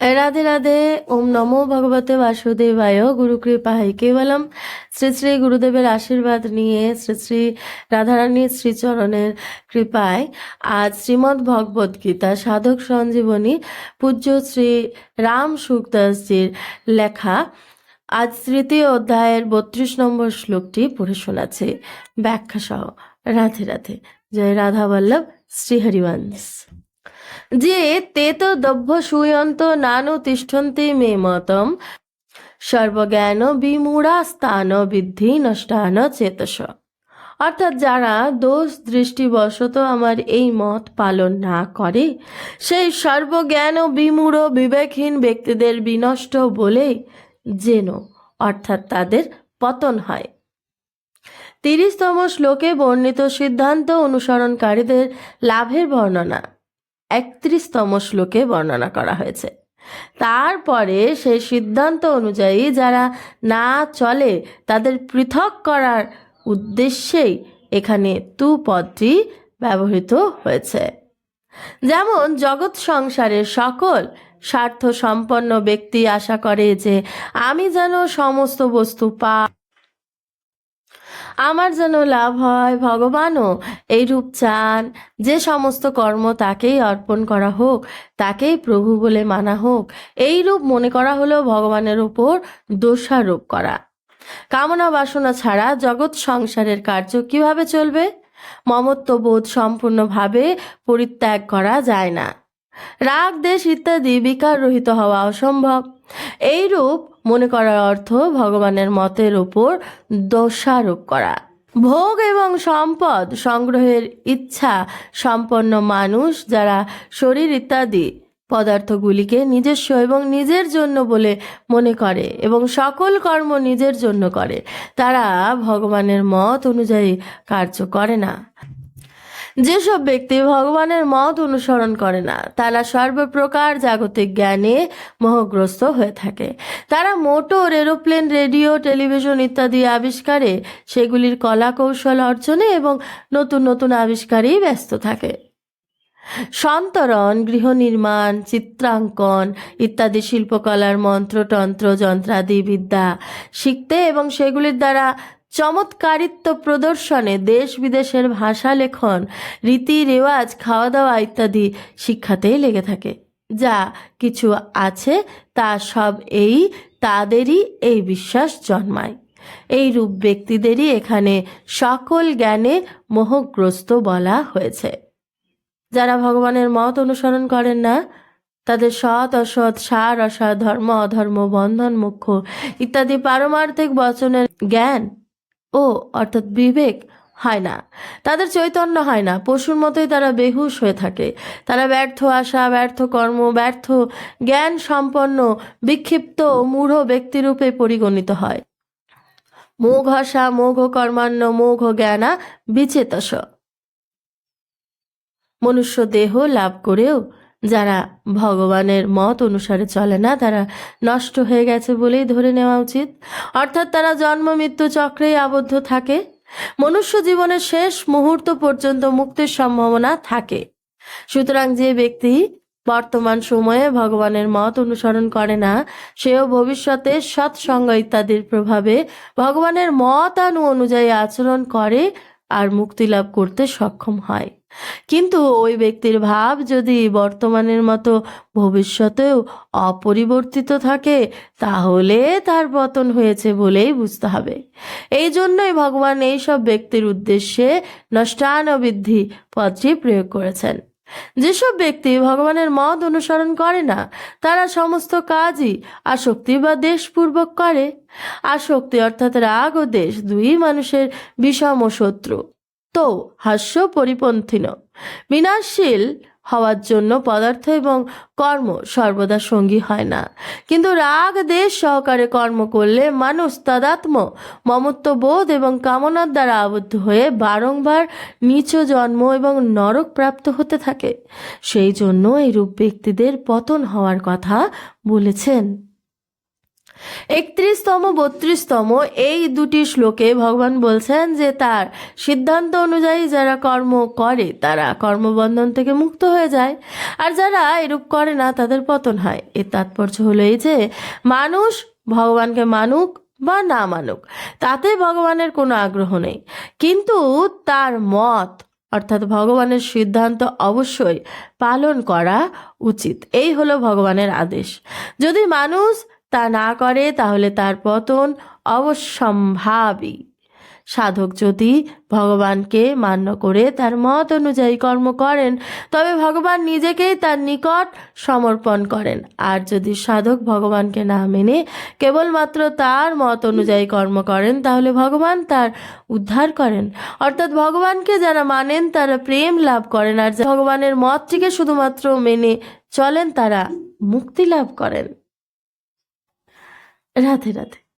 রাধে রাধে ওম নমো ভগবতে বাসুদেবায় গুরু কৃপায় কেবলম শ্রী শ্রী গুরুদেবের আশীর্বাদ নিয়ে, শ্রী শ্রী রাধারানীর শ্রীচরণের কৃপায় আজ শ্রীমদ্ ভগবদ গীতা সাধক সঞ্জীবনী পূজ্য শ্রী রাম সুখদাসজির লেখা আজ তৃতীয় অধ্যায়ের বত্রিশ নম্বর শ্লোকটি পড়ে শোনাচ্ছে। ব্যাখ্যা সহ, রাধে রাধে। জয় রাধা বল্লভ শ্রীহরিবংশ যে তে তো দভ্য সুয়ন্ত নানু তিষ্ঠন্তি মে মতম। সর্বজ্ঞান বিমূঢ়া স্থান বিদ্ধি নষ্টান চেতস। অর্থাৎ যারা দোষ দৃষ্টিবশত আমার এই মত পালন না করে, সেই সর্বজ্ঞান বিমূঢ় বিবেকহীন ব্যক্তিদের বিনষ্ট বলে যেন অর্থাৎ তাদের পতন হয়। তিরিশতম শ্লোকে বর্ণিত সিদ্ধান্ত অনুসরণকারীদের লাভের বর্ণনা। একত্রিশতম শ্লোকে বর্ণনা করা হয়েছে। তারপরে সেই সিদ্ধান্ত অনুযায়ী যারা না চলে, তাদের পৃথক করার উদ্দেশ্যেই এখানে তু পদটি ব্যবহৃত হয়েছে। যেমন, জগৎ সংসারের সকল স্বার্থ সম্পন্ন ব্যক্তি আশা করে যে, আমি যেন সমস্ত বস্তু পা আমার যেন লাভ হয় ভগবানও। এইরূপ চান, যে সমস্ত কর্ম তাকেই অর্পণ করা হোক, তাকেই প্রভু বলে মানা হোক, এইরূপ মনে করা হলো ভগবানের উপর দোষারোপ করা। কামনা বাসনা ছাড়া জগৎ সংসারের কার্য কীভাবে চলবে? মমত্ববোধ সম্পূর্ণভাবে পরিত্যাগ করা যায় না। রাগ দেশ ইত্যাদি বিকার রহিত হওয়া অসম্ভব। এইরূপ মনে করার অর্থ ভগবানের মতের উপর দোষারোপ করা। ভোগ এবং সম্পদ, সংগ্রহের ইচ্ছা, সম্পন্ন মানুষ যারা শরীর ইত্যাদি পদার্থগুলিকে নিজস্ব এবং নিজের জন্য বলে মনে করে এবং সকল কর্ম নিজের জন্য করে, তারা ভগবানের মত অনুযায়ী কার্য করে না। যেসব ব্যক্তি ভগবানের মত অনুসরণ করে না, তারা সর্বপ্রকার জাগতিক জ্ঞানে মোহগ্রস্ত হয়ে থাকে। তারা মোটর, এরোপ্লেন, রেডিও, টেলিভিশন ইত্যাদি আবিষ্কারে সেগুলির কলা কৌশল অর্জনে এবং নতুন নতুন আবিষ্কারেই ব্যস্ত থাকে। সন্তরণ, গৃহ নির্মাণ, চিত্রাঙ্কন ইত্যাদি শিল্পকলার মন্ত্রতন্ত্র যন্ত্রাদি, বিদ্যা শিখতে এবং সেগুলির দ্বারা চমৎকারিত্ব প্রদর্শনে দেশ বিদেশের ভাষা লেখন, রীতি রেওয়াজ খাওয়া দাওয়া ইত্যাদি শিক্ষাতেই লেগে থাকে। যা কিছু আছে তা সব এই, তাদেরই এই বিশ্বাস জন্মায়। এই রূপ ব্যক্তিদেরই এখানে সকল জ্ঞানে মোহগ্রস্ত বলা হয়েছে। যারা ভগবানের মত অনুসরণ করেন না, তাদের সৎ, অসৎ, সার, অসার, ধর্ম, অধর্ম, বন্ধন মুখ্য ইত্যাদি পারমার্থিক বচনের জ্ঞান ও, অর্থাৎ বিবেক, হয় না। তাদের চৈতন্য হয় না। পশুর মতোই তারা বেহুশ হয়ে থাকে। তারা ব্যর্থ আশা, ব্যর্থ কর্ম, ব্যর্থ জ্ঞান সম্পন্ন, বিক্ষিপ্ত মূঢ় ব্যক্তিরূপে পরিগণিত হয়। মোঘ আশা, মোঘ কর্মান্য মোঘ জ্ঞানা বিচেতস। মনুষ্য দেহ লাভ করেও যারা ভগবানের মত অনুসারে চলে না, তারা নষ্ট হয়ে গেছে বলেই ধরে নেওয়া উচিত। অর্থাৎ তারা জন্ম, মৃত্যু চক্রেই আবদ্ধ থাকে। মনুষ্য জীবনের শেষ মুহূর্ত পর্যন্ত মুক্তির সম্ভাবনা থাকে। সুতরাং যে ব্যক্তি বর্তমান সময়ে ভগবানের মত অনুসরণ করে না, সেও ভবিষ্যতে সৎসঙ্গ ইত্যাদির প্রভাবে ভগবানের মতানু অনুযায়ী আচরণ করে আর মুক্তি লাভ করতে সক্ষম হয়। কিন্তু ওই ব্যক্তির ভাব যদি বর্তমানের মতো ভবিষ্যতেও অপরিবর্তিত থাকে, তাহলে তার পতন হয়েছে বলেই বুঝতে হবে। এই জন্যই ভগবান এইসব ব্যক্তির উদ্দেশ্যে নষ্টানবৃদ্ধি পদটি প্রয়োগ করেছেন। যেসব ব্যক্তি ভগবানের মত অনুসরণ করে না, তারা সমস্ত কাজই আসক্তি বা দেশপূর্বক করে। আসক্তি অর্থাৎ রাগ ও দেশ দুই মানুষের বিষম শত্রু। তো হাস্য পরিপন্থীন। বিনাশশীল হওয়ার জন্য পদার্থ এবং কর্ম সর্বদা সঙ্গী হয় না। কিন্তু রাগ, দেশ সহকারে কর্ম করলে মানুষ তাদাত্ম মমত্ববোধ এবং কামনার দ্বারা আবদ্ধ হয়ে বারংবার নিচ জন্ম এবং নরক প্রাপ্ত হতে থাকে। সেই জন্য এইরূপ ব্যক্তিদের পতন হওয়ার কথা বলেছেন। একত্রিশতম, বত্রিশতম এই দুটি শ্লোকে ভগবান বলছেন যে তার সিদ্ধান্ত অনুযায়ী যারা কর্ম করে, তারা কর্মবন্ধন থেকে মুক্ত হয়ে যায়। আর যারা এরূপ করে না, তাদের পতন হয়। এর তাৎপর্য হলো এই যে, মানুষ ভগবানকে মানুক বা না মানুক, তাতে ভগবানের কোনো আগ্রহ নেই। কিন্তু তার মত, অর্থাৎ ভগবানের সিদ্ধান্ত অবশ্যই পালন করা উচিত। এই হলো ভগবানের আদেশ। যদি মানুষ তা না করে, তাহলে তার পতন অবশ্যম্ভাবী। সাধক যদি ভগবানকে মান্য করে তার মত অনুযায়ী কর্ম করেন, তবে ভগবান নিজেকেই তার নিকট সমর্পণ করেন। আর যদি সাধক ভগবানকে না মেনে কেবলমাত্র তার মত অনুযায়ী কর্ম করেন, তাহলে ভগবান তার উদ্ধার করেন। অর্থাৎ ভগবানকে যারা মানেন, তারা প্রেম লাভ করেন। আর ভগবানের মতটিকে শুধুমাত্র মেনে চলেন, তারা মুক্তি লাভ করেন। রাধে রাধে